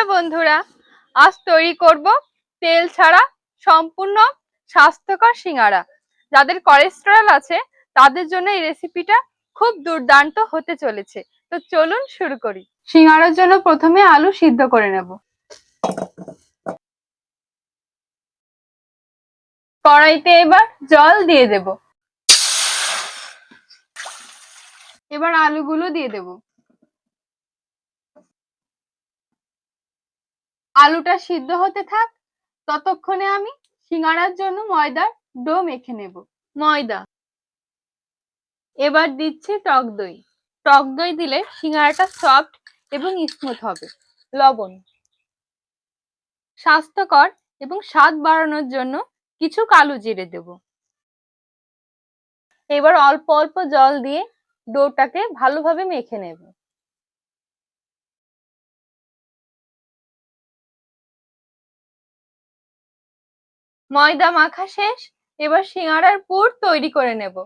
Hello বন্ধুরা? আজ তৈরি করব তেল ছাড়া সম্পূর্ণ স্বাস্থ্যকর সিঙ্গারা। যাদের কোলেস্টেরল আছে, তাদের জন্য এই রেসিপিটা খুব দুর্দান্ত হতে চলেছে। তো চলুন শুরু করি। সিঙ্গারার জন্য প্রথমে আলু সিদ্ধ করে নেব। কড়াইতে এবার জল দিয়ে দেব। এবার আলুগুলো দিয়ে দেবো। আলুটা সিদ্ধ হতে থাক, ততক্ষণে আমি সিঙ্গারার জন্য ময়দার ডো মেখে নেব। ময়দা। এবার দিচ্ছি টক দই। টক দই দিলে সিঙ্গারাটা সফট এবং স্মুথ হবে। লবণ। স্বাস্থ্যকর এবং স্বাদ বাড়ানোর জন্য কিছু কালো জিরে দেব। এবার অল্প অল্প জল দিয়ে ডোটাকে ভালোভাবে মেখে নেব। ময়দা মাখা শেষ এবার সিঙ্গারার পুর তৈরি করে নেব।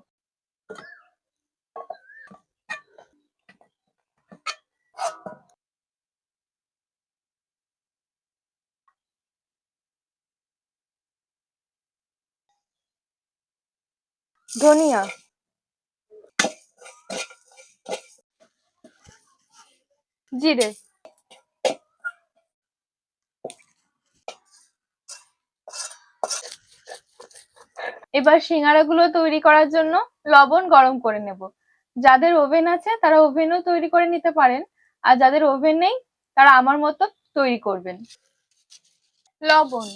ধনিয়া। জিরে। এবার সিঙ্গারাগুলো তৈরি করার জন্য লবণ গরম করে নেব। যাদের ওভেন আছে, তারা ওভেনও তৈরি করে নিতে পারেন। আর যাদের ওভেন নেই, তারা আমার মতো তৈরি করবেন। লবণ।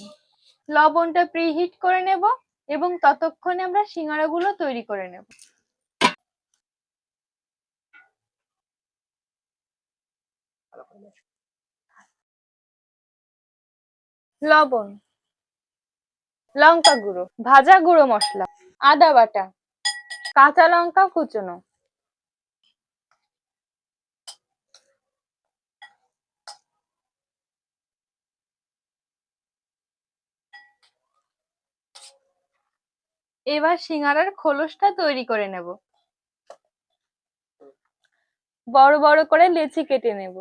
লবণটা প্রিহিট করে নেব এবং ততক্ষণে আমরা সিঙ্গারাগুলো তৈরি করে নেব। লবণ। লঙ্কা গুঁড়ো, ভাজা গুঁড়ো মশলা, আদা বাটা, কাঁচা লঙ্কা কুচনো। এবার সিঙ্গারার খোলসটা তৈরি করে নেব। বড় বড় করে লেচি কেটে নেব।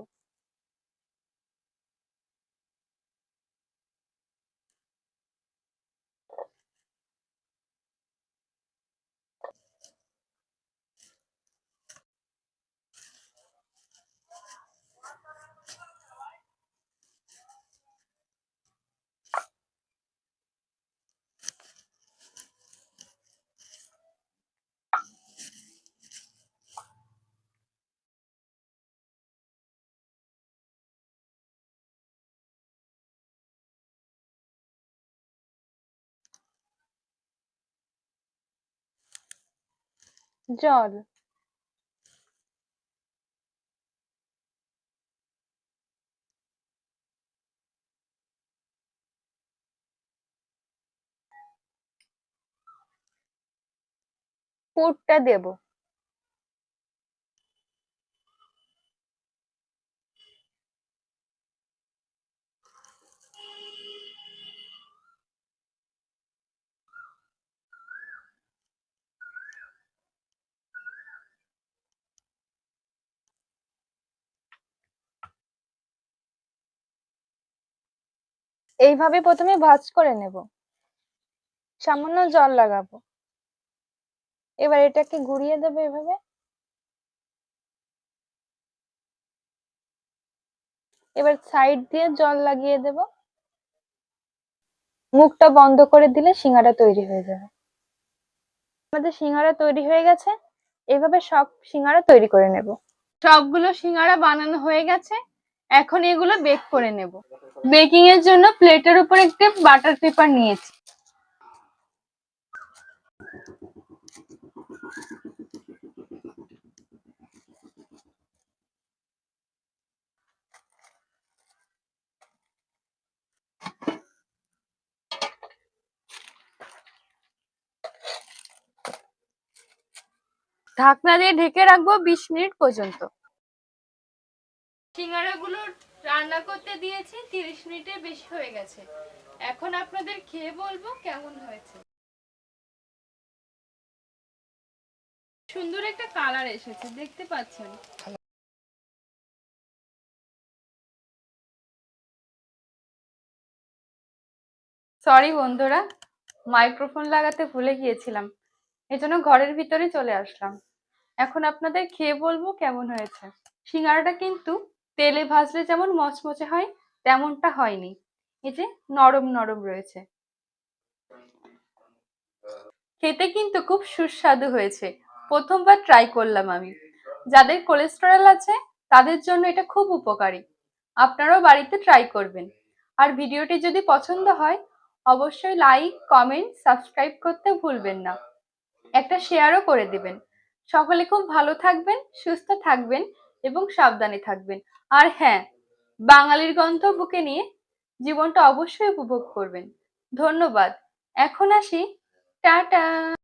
জল পুরটা দেব। এইভাবে প্রথমে ভাঁজ করে নেব। সামান্য জল লাগাবো। এবার এটাকে ঘুরিয়ে দেবো এভাবে। এবার সাইড দিয়ে জল লাগিয়ে দেব। মুখটা বন্ধ করে দিলে সিঙ্গারা তৈরি হয়ে যাবে। আমাদের সিঙ্গারা তৈরি হয়ে গেছে। এভাবে সব সিঙ্গারা তৈরি করে নেব। সবগুলো সিঙ্গারা বানানো হয়ে গেছে। এখন এগুলো বেক করে নেব। বেকিং এর জন্য প্লেটের উপর একটি বাটার পেপার নিয়েছি। ঢাকনা দিয়ে ঢেকে রাখব বিশ মিনিট পর্যন্ত। সিঙ্গারাগুলো রান্না করতে দিয়েছি, তিরিশ মিনিটের বেশি হয়ে গেছে। এখন আপনাদের খেয়ে বলব কেমন হয়েছে। সুন্দর একটা কালার এসেছে, দেখতে পাচ্ছেন? সরি বন্ধুরা মাইক্রোফোন লাগাতে ভুলে গিয়েছিলাম। এজন্য ঘরের ভিতরে চলে আসলাম। এখন আপনাদের খেয়ে বলব কেমন হয়েছে। সিঙ্গারাটা কিন্তু তেলে ভাজলে যেমন মচমচে হয়, তেমনটা হয়নি। এই যে নরম নরম রয়েছে। খেতে কিন্তু খুব সুস্বাদু হয়েছে। প্রথমবার ট্রাই করলাম আমি। যাদের কোলেস্টেরল আছে, তাদের জন্য এটা খুব উপকারী। আপনারাও বাড়িতে ট্রাই করবেন। আর ভিডিওটি যদি পছন্দ হয়, অবশ্যই লাইক কমেন্ট সাবস্ক্রাইব করতে ভুলবেন না। একটা শেয়ারও করে দিবেন। সকলে খুব ভালো থাকবেন, সুস্থ থাকবেন। এবং সাবধানে থাকবেন। আর হ্যাঁ বাঙালির গন্ধ বুকে নিয়ে জীবনটা অবশ্যই উপভোগ করবেন। ধন্যবাদ। এখন আসি। টাটা!